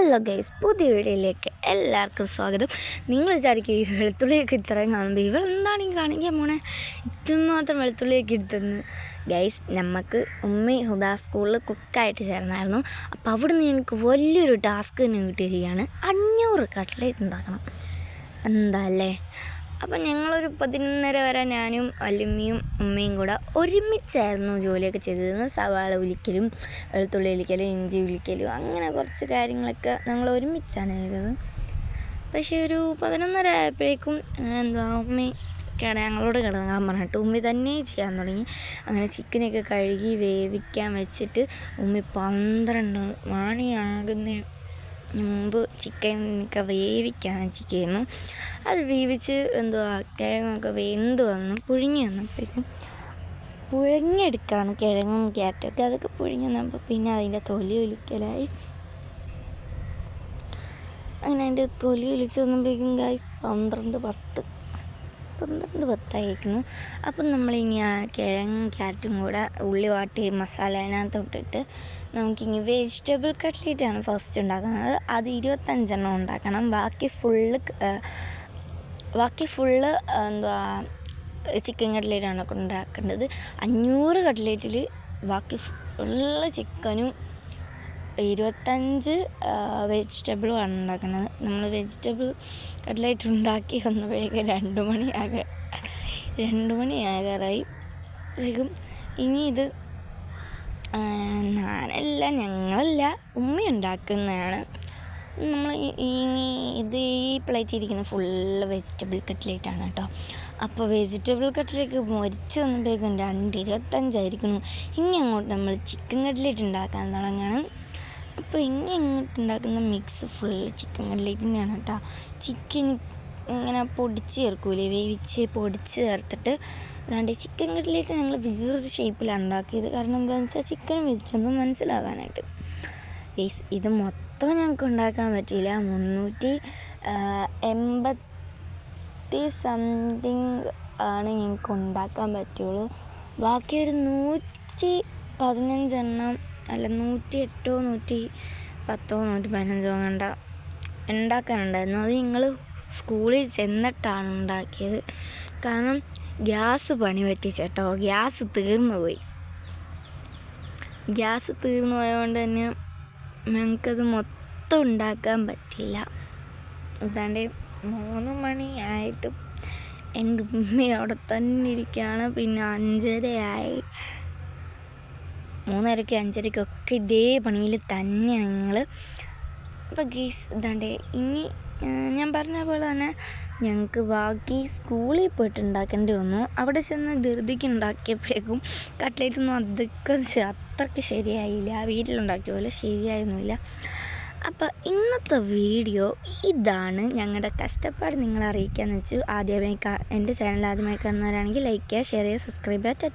Hello guys പുതിയ വീഡിയോയിലേക്ക് എല്ലാവർക്കും സ്വാഗതം. നിങ്ങൾ വിചാരിക്കും ഈ വെളുത്തുള്ളിയൊക്കെ ഇത്രയും കാണുമ്പോൾ ഇവൾ എന്താണ് ഈ കാണിക്കാൻ പോണേ? മാത്രം വെളുത്തുള്ളിയൊക്കെ എടുത്തെന്ന്. ഗൈസ് നമുക്ക് ഉമ്മി ഹുദാ സ്കൂളിൽ കുക്കായിട്ട് ചേർന്നായിരുന്നു. അപ്പോൾ അവിടെ നിന്ന് ഞങ്ങൾക്ക് വലിയൊരു ടാസ്ക് തന്നെ കിട്ടിയിരിക്കുകയാണ്. അഞ്ഞൂറ് കട്ട്ലേറ്റ് ഉണ്ടാക്കണം. എന്താ അല്ലേ? അപ്പം ഞങ്ങളൊരു പതിനൊന്നര വരെ ഞാനും അലുമിയും ഉമ്മയും കൂടെ ഒരുമിച്ചായിരുന്നു ജോലിയൊക്കെ ചെയ്തിരുന്നത് സവാള ഉലിക്കലും വെളുത്തുള്ളി ഉലിക്കലും ഇഞ്ചി ഉലിക്കലും അങ്ങനെ കുറച്ച് കാര്യങ്ങളൊക്കെ ഞങ്ങൾ ഒരുമിച്ചാണ് ചെയ്തത്. പക്ഷേ ഒരു പതിനൊന്നര ആയപ്പോഴേക്കും എന്താ ഉമ്മി കിട ഞങ്ങളോട് കിടക്കാൻ പറഞ്ഞിട്ട് ഉമ്മി തന്നെ ചെയ്യാൻ തുടങ്ങി. അങ്ങനെ ചിക്കനൊക്കെ കഴുകി വേവിക്കാൻ വെച്ചിട്ട് ഉമ്മി പന്ത്രണ്ട് മണിയാകുന്ന മുമ്പ് ചിക്കൻ ഒക്കെ വേവിക്കാൻ വെച്ചിരിക്കുന്നു. അത് വേവിച്ച് എന്തുവാ കിഴങ്ങൊക്കെ വെന്ത് വന്നു പുഴുങ്ങി വന്നപ്പോഴേക്കും പുഴുങ്ങിയെടുക്കുകയാണ് കിഴങ്ങും ക്യാരറ്റൊക്കെ അതൊക്കെ പുഴുങ്ങി വന്നപ്പോൾ പിന്നെ അതിന്റെ തൊലി ഒലിക്കലായി. അങ്ങനെ അതിന്റെ തൊലി ഒലിച്ച് വന്നപ്പോഴേക്കും ഗായ്സ് പന്ത്രണ്ട് പത്ത് പന്ത്രണ്ട് പത്തായിരിക്കുന്നു. അപ്പം നമ്മളിനി ആ കിഴങ്ങും ക്യാരറ്റും കൂടെ ഉള്ളി വാട്ടി മസാല അതിനകത്തോട്ടിട്ട് നമുക്കിനി വെജിറ്റബിൾ കട്ട്ലേറ്റ് ആണ് ഫസ്റ്റ് ഉണ്ടാക്കുന്നത്. അത് ഇരുപത്തഞ്ചെണ്ണം ഉണ്ടാക്കണം. ബാക്കി ഫുള്ള് ബാക്കി ഫുള്ള് എന്തുവാ ചിക്കൻ കട്ട്ലേറ്റാണ് ഉണ്ടാക്കേണ്ടത്. അഞ്ഞൂറ് കട്ട്ലേറ്റിൽ ബാക്കി ഫുള്ള് ചിക്കനും ഇരുപത്തഞ്ച് വെജിറ്റബിളുമാണ് ഉണ്ടാക്കുന്നത്. നമ്മൾ വെജിറ്റബിൾ കട്ട്ലേറ്റ് ഉണ്ടാക്കി വന്നപ്പോഴേക്കും രണ്ട് മണി ആകെ രണ്ട് മണി ആകാറായി. വേഗം ഇനി ഇത് ഞാനല്ല ഞങ്ങളല്ല ഉമ്മ ഉണ്ടാക്കുന്നതാണ്. നമ്മൾ ഇനി ഇത് ഈ പ്ലേറ്റ് ഇരിക്കുന്ന ഫുള്ള് വെജിറ്റബിൾ കട്ട്ലേറ്റാണ് കേട്ടോ. അപ്പോൾ വെജിറ്റബിൾ കട്ട്ലേക്ക് മരിച്ച് വന്നപ്പോഴേക്കും രണ്ട് ഇരുപത്തഞ്ചായിരിക്കുന്നു. ഇനി അങ്ങോട്ട് നമ്മൾ ചിക്കൻ കട്ട്ലേറ്റ് ഉണ്ടാക്കാൻ തുടങ്ങണം. അപ്പോൾ ഇനി ഇങ്ങോട്ട് ഉണ്ടാക്കുന്ന മിക്സ് ഫുള്ള് ചിക്കൻ കട്ട്ലേറ്റിന്റെയാണ് കേട്ടോ ചിക്കൻ ഇങ്ങനെ പൊടിച്ച് ചേർക്കൂലേ വേവിച്ച് പൊടിച്ച് ചേർത്തിട്ട് അതാണ്ട് ചിക്കൻ കട്ലേറ്റ് ഞങ്ങൾ വേറൊരു ഷേപ്പിലാണ് ഉണ്ടാക്കിയത്. കാരണം എന്താണെന്ന് വെച്ചാൽ ചിക്കൻ വെച്ചപ്പോൾ മനസ്സിലാകാനായിട്ട്. യെസ് ഇത് മൊത്തം ഞങ്ങൾക്ക് ഉണ്ടാക്കാൻ പറ്റിയില്ല. മുന്നൂറ്റി എൺപത്തി സംതിങ് ആണ് ഞങ്ങൾക്ക് ഉണ്ടാക്കാൻ പറ്റുള്ളൂ. ബാക്കി ഒരു നൂറ്റി പതിനഞ്ചെണ്ണം അല്ല നൂറ്റി എട്ടോ നൂറ്റി പത്തോ നൂറ്റി പതിനഞ്ചോ കണ്ട ഉണ്ടാക്കാനുണ്ടായിരുന്നു. അത് ഞങ്ങൾ സ്കൂളിൽ ചെന്നിട്ടാണ് ഉണ്ടാക്കിയത്. കാരണം ഗ്യാസ് പണി പറ്റിച്ചേട്ടോ. ഗ്യാസ് തീർന്നു പോയി. ഗ്യാസ് തീർന്നു പോയതുകൊണ്ട് തന്നെ ഞങ്ങൾക്കത് മൊത്തം ഉണ്ടാക്കാൻ പറ്റില്ല. അതാണ്ട് മൂന്ന് മണി ആയിട്ടും എന്റെ ഉമ്മ അവിടെ തന്നെ ഇരിക്കുകയാണ്. പിന്നെ അഞ്ചരയായി. മൂന്നരയ്ക്കും അഞ്ചരയ്ക്കൊക്കെ ഇതേ പണിയിൽ തന്നെയാണ് നിങ്ങൾ അപ്പോൾ ഗീസ് ഇതാണ്ട് ഇനി ഞാൻ പറഞ്ഞ പോലെ തന്നെ ഞങ്ങൾക്ക് ബാക്കി സ്കൂളിൽ പോയിട്ട് ഉണ്ടാക്കേണ്ടി വന്നു. അവിടെ ചെന്ന് ധൃതിക്ക് ഉണ്ടാക്കിയപ്പോഴേക്കും കട്ട്ലേറ്റൊന്നും അതൊക്കെ അത്രയ്ക്ക് ശരിയായില്ല. വീട്ടിലുണ്ടാക്കിയ പോലെ ശരിയായൊന്നുമില്ല. അപ്പോൾ ഇന്നത്തെ വീഡിയോ ഇതാണ് ഞങ്ങളുടെ കഷ്ടപ്പാട് നിങ്ങളെ അറിയിക്കാമെന്ന് വെച്ചു. ആദ്യമായി എന്റെ ചാനൽ ആദ്യമായി കാണുന്നവരാണെങ്കിൽ ലൈക്ക് ചെയ്യുക ഷെയർ ചെയ്യുക സബ്സ്ക്രൈബ് ചെയ്യുക